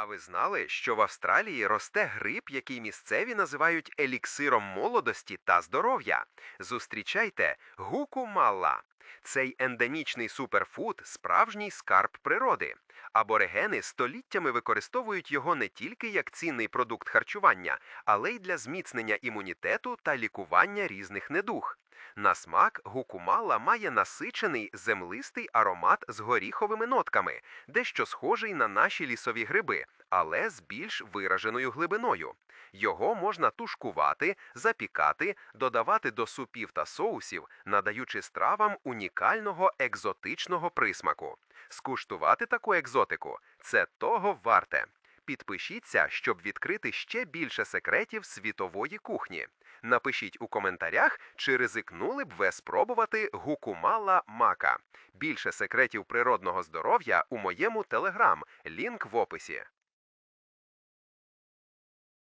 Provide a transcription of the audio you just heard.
А ви знали, що в Австралії росте гриб, який місцеві називають еліксиром молодості та здоров'я? Зустрічайте гукумалла. Цей ендемічний суперфуд справжній скарб природи. Аборигени століттями використовують його не тільки як цінний продукт харчування, але й для зміцнення імунітету та лікування різних недуг. На смак гукумала має насичений землистий аромат з горіховими нотками, дещо схожий на наші лісові гриби, але з більш вираженою глибиною. Його можна тушкувати, запікати, додавати до супів та соусів, надаючи стравам унікального екзотичного присмаку. Скуштувати таку екзотику це того варте. Підпишіться, щоб відкрити ще більше секретів світової кухні. Напишіть у коментарях, чи ризикнули б ви спробувати гукумала мака. Більше секретів природного здоров'я у моєму телеграм. Лінк в описі.